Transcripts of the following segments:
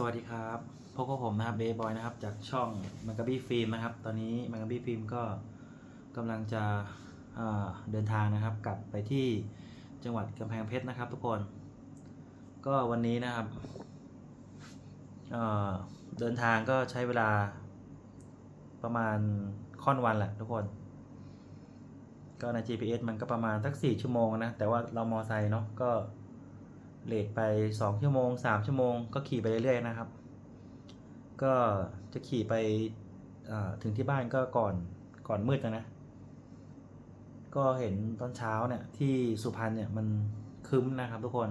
สวัสดีครับพบกับผมนะครับเบย์บอยนะครับ จากช่องมังก b บี้ฟิล์มนะครับ ตอนนี้มังก b บี้ฟิล์มก็กำลังจะเดินทางนะครับ กลับไปที่จังหวัดกำแพงเพชรนะครับ ทุกคน ก็วันนี้นะครับเเดินทางก็ใช้เวลาประมาณค่อนวันแหละทุกคน ก็ใน GPS มันก็ประมาณสัก4ชั่วโมงนะ แต่ว่าเรามอไซค์เนาะก็ เลทไป 2 ชั่วโมง 3 ชั่วโมง ก็ขี่ไปเรื่อยๆนะครับ ก็จะขี่ไปถึงที่บ้านก็ก่อนก่อนมืดนะนะ ก็เห็นตอนเช้าเนี่ยที่สุพรรณเนี่ยมันคึ้มนะครับทุกคน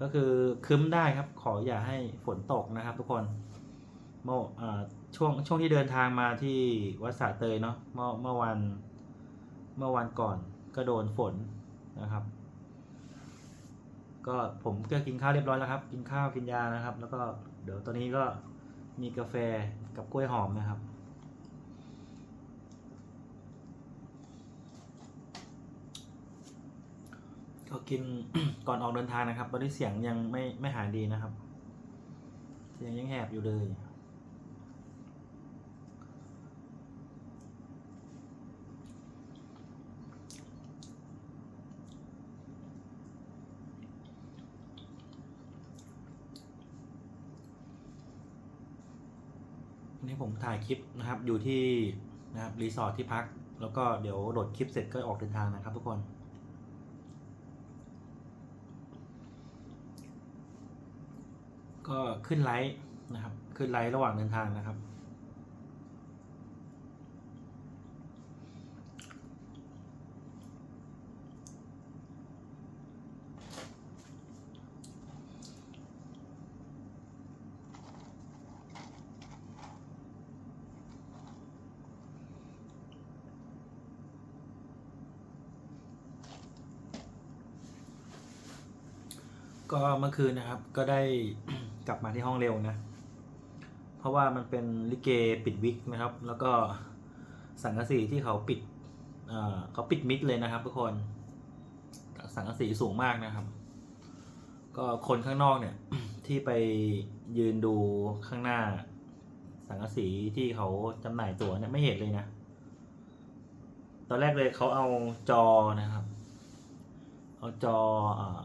ก็คือคึ้มได้ครับ ขออย่าให้ฝนตกนะครับ ทุกคนเมื่อช่วงช่วงที่เดินทางมาที่วัดสาเตยเนาะเมื่อเมื่อวันเมื่อวันก่อนก็โดนฝนนะครับ ก็ผมก็กินข้าวเรียบร้อยแล้วครับ กินข้าวกินยานะครับ แล้วก็เดี๋ยวตอนนี้ก็มีกาแฟกับกล้วยหอมนะครับ ก็กินก่อนออกเดินทางนะครับตอนนี้เสียงยังไม่ไม่หายดีนะครับ เสียงยังแหบอยู่เลย นนี้ผมถ่ายคลิปนะครับ อยู่ที่นะครับรีสอร์ทที่พัก แล้วก็เดี๋ยวโหลดคลิปเสร็จก็ออกเดินทางนะครับทุกคนก็ขึ้นไลฟ์นะครับ ขึ้นไลฟ์ระหว่างเดินทางนะครับ ก็เมื่อคืนนะครับก็ได้กลับมาที่ห้องเร็วนะ เพราะว่ามันเป็นลิเกปิดวิกนะครับ แล้วก็สังกะสีที่เขาปิดเขาปิดมิดเลยนะครับ ทุกคนสังกะสีสูงมากนะครับ ก็คนข้างนอกเนี่ยที่ไปยืนดูข้างหน้า สังกะสีที่เขาจำหน่ายตั๋วเนี่ยไม่เห็นเลยนะ ตอนแรกเลยเขาเอาจอนะครับ เอาจอ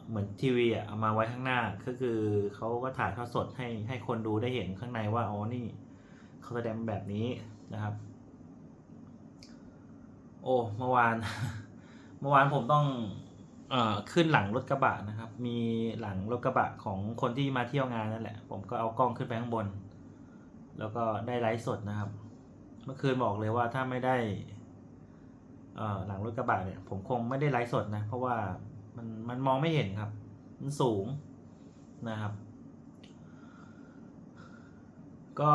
เหมือนทีวีอะเอามาไว้ข้างหน้าก็คือเขาก็ถ่ายทอดสดให้ให้คนดูได้เห็นข้างในว่าอ๋อนี่เขาแสดงแบบนี้นะครับ โอ้เมื่อวาน เมื่อวานผมต้องเอ่อขึ้นหลังรถกระบะนะครับ มีหลังรถกระบะของคนที่มาเที่ยวงานนั่นแหละ ผมก็เอากล้องขึ้นไปข้างบน แล้วก็ได้ไลฟ์สดนะครับ เมื่อคืนบอกเลยว่าถ้าไม่ได้เอ่อหลังรถกระบะเนี่ยผมคงไม่ได้ไลฟ์สดนะ เพราะว่า มันมันมองไม่เห็นครับ มันสูงนะครับ ก็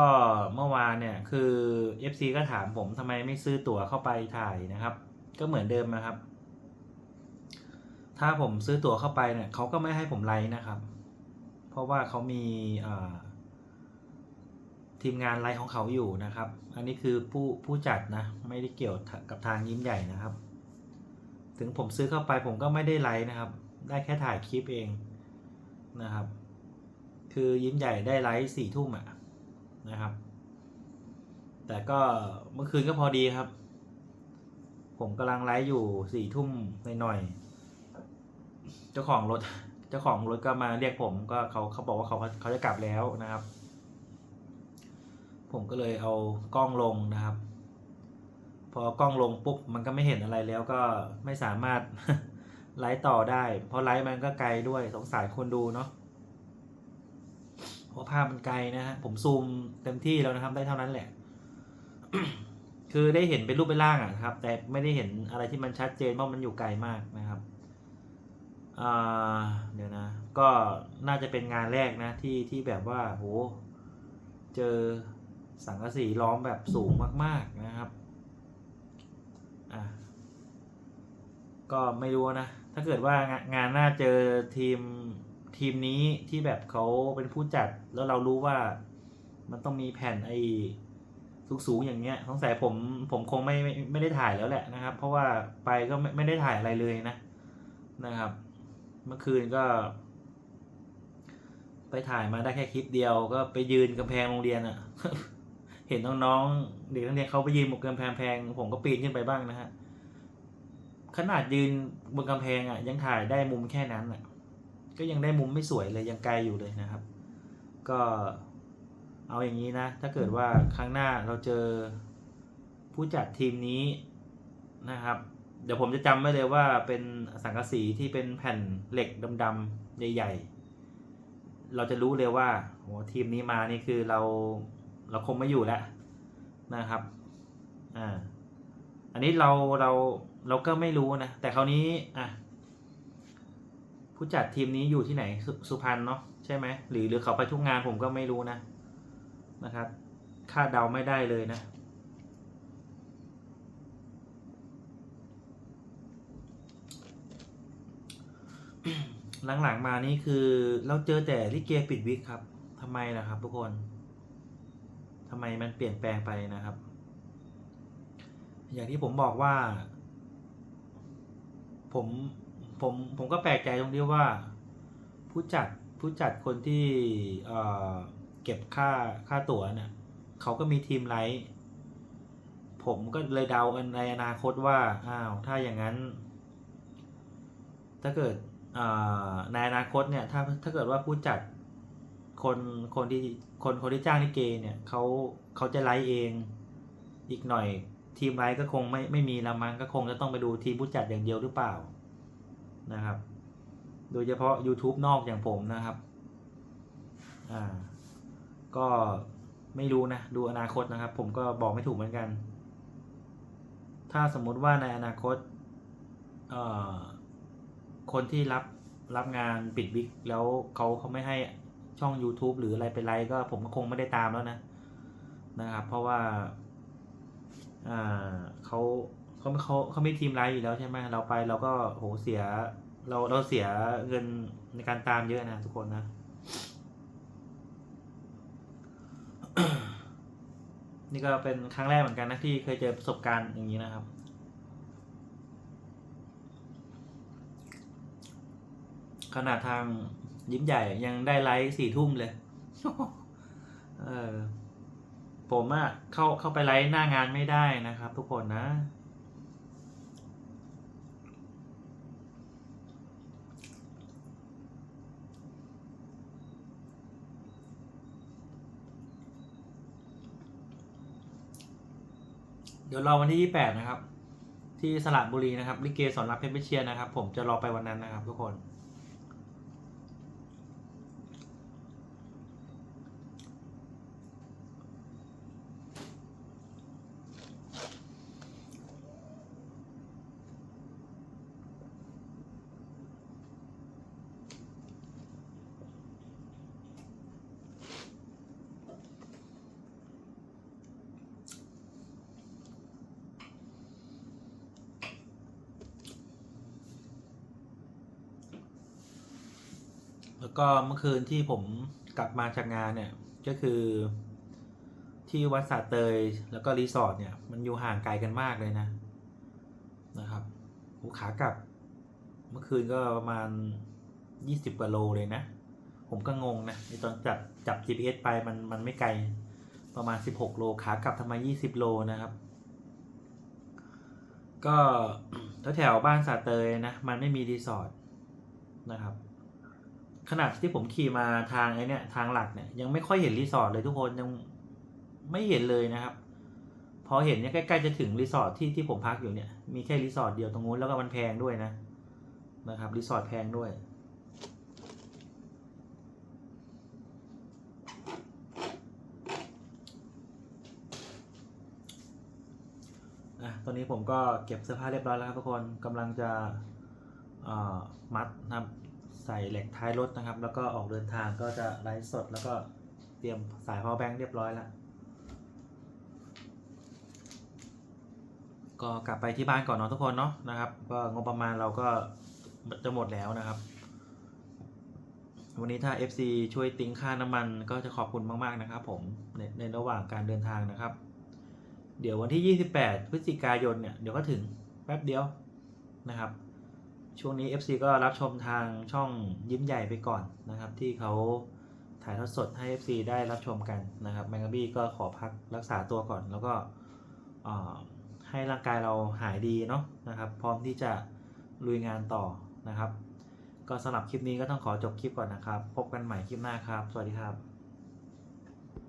เมื่อวานเนี่ยคือ FC ก็ถามผมทำไมไม่ซื้อตั๋วเข้าไปถ่ายนะครับ ก็เหมือนเดิมนะครับ ถ้าผมซื้อตั๋วเข้าไปเนี่ยเขาก็ไม่ให้ผมไลฟ์นะครับ เพราะว่าเขามีทีมงานไลฟ์ของเขาอยู่นะครับ อันนี้คือผู้ผู้จัดนะ ไม่ได้เกี่ยวกับทางยิ้มใหญ่นะครับ ถึงผมซื้อเข้าไปผมก็ไม่ได้ไลฟ์นะครับ ได้แค่ถ่ายคลิปเองนะครับ คือยิ้มใหญ่ได้ไลฟ์สี่ทุ่มอะนะครับ แต่ก็เมื่อคืนก็พอดีครับ ผมกำลังไลฟ์อยู่สี่ทุ่มหน่อยๆเจ้าของรถเจ้าของรถก็มาเรียกผมก็เขาเขาบอกว่าเขาเขาจะกลับแล้วนะครับ ผมก็เลยเอากล้องลงนะครับ พอกล้องลงปุ๊บมันก็ไม่เห็นอะไรแล้วก็ไม่สามารถไลฟ์ต่อได้ เพราะไลฟ์มันก็ไกลด้วยสงสารคนดูเนาะเพราะภาพมันไกลนะฮะผมซูมเต็มที่แล้วนะครับได้เท่านั้นแหละ คือได้เห็นเป็นรูปเป็นร่างอะครับ แต่ไม่ได้เห็นอะไรที่มันชัดเจนเพราะมันอยู่ไกลมากนะครับเดี๋ยวนะ ก็น่าจะเป็นงานแรกนะที่ที่แบบว่าโหเจอสังกะสีล้อมแบบสูงมาก ๆนะครับ อะก็ไม่รู้นะ ถ้าเกิดว่างานหน้าเจอทีมทีมนี้ที่แบบเขาเป็นผู้จัดแล้วเรารู้ว่ามันต้องมีแผ่นไอ้สูงๆอย่างเงี้ยสงสัยผมผมคงไม่ไม่ไม่ได้ถ่ายแล้วแหละนะครับ เพราะว่าไปก็ไม่ไม่ได้ถ่ายอะไรเลยนะนะครับ เมื่อคืนก็ ไปไปถ่ายมาได้แค่คลิปเดียวก็ไปยืนกำแพงโรงเรียนอะ่ะ เห็นน้องๆเด็กนักเรียนเขาไปยืนบนกำแพงแพงผมก็ปีนขึ้นไปบ้างนะฮะขนาดยืนบนกำแพงอะ่ะ ยังถ่ายได้มุมแค่นั้นอะ่ะ ก็ยังได้มุมไม่สวยเลยยังไกลอยู่เลยนะครับ ก็เอาอย่างนี้นะ ถ้าเกิดว่าครั้งหน้าเราเจอผู้จัดทีมนี้นะครับ เดี๋ยวผมจะจำไว้เลยว่าเป็นสังกะสีที่เป็นแผ่นเหล็กดำๆใหญ่ ๆ เราจะรู้เลยว่าโหทีมนี้มานี่คือเรา เราคงไม่อยู่แล้วนะครับอ่าอันนี้เราเราเราก็ไม่รู้นะ แต่คราวนี้อะผู้จัดทีมนี้อยู่ที่ไหนสสุพรรณเนาะใช่ไหมหรือหรือเขาไปทุกงานผมก็ไม่รู้นะนะครับคาดเดาไม่ได้เลยนะหลังๆมานี่คือเราเจอแต่ลิเกปิดวิกครับทำไมล่ะครับทุกคน ทำไมมันเปลี่ยนแปลงไปนะครับ อย่างที่ผมบอกว่า ผมผมผมก็แปลกใจตรงที่ว่า ผู้จัดผู้จัดคนที่เอ่อเก็บค่าค่าตั๋วเนี่ยเขาก็มีทีมไลท์ผมก็เลยเดาในอนาคตว่าอ้าวถ้าอย่างนั้น ถ้าเกิดอ่าในอนาคตเนี่ยถ้าถ้าเกิดว่าผู้จัด คนคนที่คนคนที่จ้างลิเกเนี่ยเขาเขาจะไลฟ์เองอีกหน่อยทีมไลฟ์ก็คงไม่ไม่มีละมั้งก็คงจะต้องไปดูทีมผู้จัดอย่างเดียวหรือเปล่านะครับ โดยเฉพาะ YouTube นอกอย่างผมนะครับอ่าก็ไม่รู้นะ ดูอนาคตนะครับ ผมก็บอกไม่ถูกเหมือนกัน ถ้าสมมุติว่าในอนาคตเอ่อคนที่รับรับงานปิดวิกแล้วเขาเขาไม่ให้ ช่อง YouTube หรืออะไรเป็นไรก็ผมก็คงไม่ได้ตามแล้วนะนะครับ เพราะว่าอ่าเขาเขาเขาเขาไม่ทีมไลฟ์อยู่แล้วใช่ไหมเราไปเราก็โหเสีย เราเราเสียเงินในการตามเยอะนะทุกคนนะนี่ก็เป็นครั้งแรกเหมือนกันนะที่เคยเจอประสบการณ์อย่างนี้นะครับ ขนาดทาง ยิ้มใหญ่ยังได้ไลฟ์สี่ทุ่มเลยเออผมอะเข้าเข้าไปไลฟ์หน้างานไม่ได้นะครับ ทุกคนนะ เดี๋ยวรอวันที่ 28 นะครับ ที่สระบุรีนะครับลิเกสอนรับเพชรเชียรนะครับ ผมจะรอไปวันนั้นนะครับ ทุกคน แล้วก็เมื่อคืนที่ผมกลับมาจากงานเนี่ยก็คือที่วัดสาเตยแล้วก็รีสอร์ทเนี่ยมันอยู่ห่างไกลกันมากเลยนะนะครับหูขากลับ เมื่อคืนก็ประมาณยี่สิบกว่าโลเลยนะ ผมก็งงนะในตอนจับจับ GPS ไปมันมันไม่ไกลประมาณสิบหกโลขากลับทำไมยี่สิบโลนะครับ ก็แถวๆบ้านสาเตยนะ มันไม่มีรีสอร์ทนะครับ ขนาดที่ผมขี่มาทางไอ้นี่ยทางหลักเนี่ยยังไม่ค่อยเห็นรีสอร์ทเลยทุกคนยังไม่เห็นเลยนะครับ พอเห็นเนี่ยใกล้ๆจะถึงรีสอร์ทที่ที่ผมพักอยู่เนี่ยมีแค่รีสอร์ทเดียวตรงนู้นแล้วก็มันแพงด้วยนะนะครับรีสอร์ทแพงด้วยอะตอนนี้ผมก็เก็บเสื้อผ้าเรียบร้อยแล้วครับทุกคนกำลังจะมัดนะครับ ใส่เหล็กท้ายรถนะครับ แล้วก็ออกเดินทางก็จะไลฟ์สดแล้วก็เตรียมสาย power bank เรียบร้อยแล้ว ก็กลับไปที่บ้านก่อนเนาะทุกคนเนาะนะครับ ก็งบประมาณเราก็จะหมดแล้วนะครับ วันนี้ถ้า FC ช่วยติ้งค่าน้ำมันก็จะขอบคุณมากๆนะครับผมในในระหว่างการเดินทางนะครับ เดี๋ยววันที่ 28 พฤศจิกายนเนี่ยเดี๋ยวก็ถึงแป๊บเดียวนะครับ ช่วงนี้ FC ก็รับชมทางช่องยิ้มใหญ่ไปก่อนนะครับ ที่เขาถ่ายทอดสดให้ FC ได้รับชมกันนะครับแมงกะบี้ก็ขอพักรักษาตัวก่อน แล้วก็ให้ร่างกายเราหายดีเนาะนะครับ พร้อมที่จะลุยงานต่อนะครับ ก็สำหรับคลิปนี้ก็ต้องขอจบคลิปก่อนนะครับ พบกันใหม่คลิปหน้าครับ สวัสดีครับ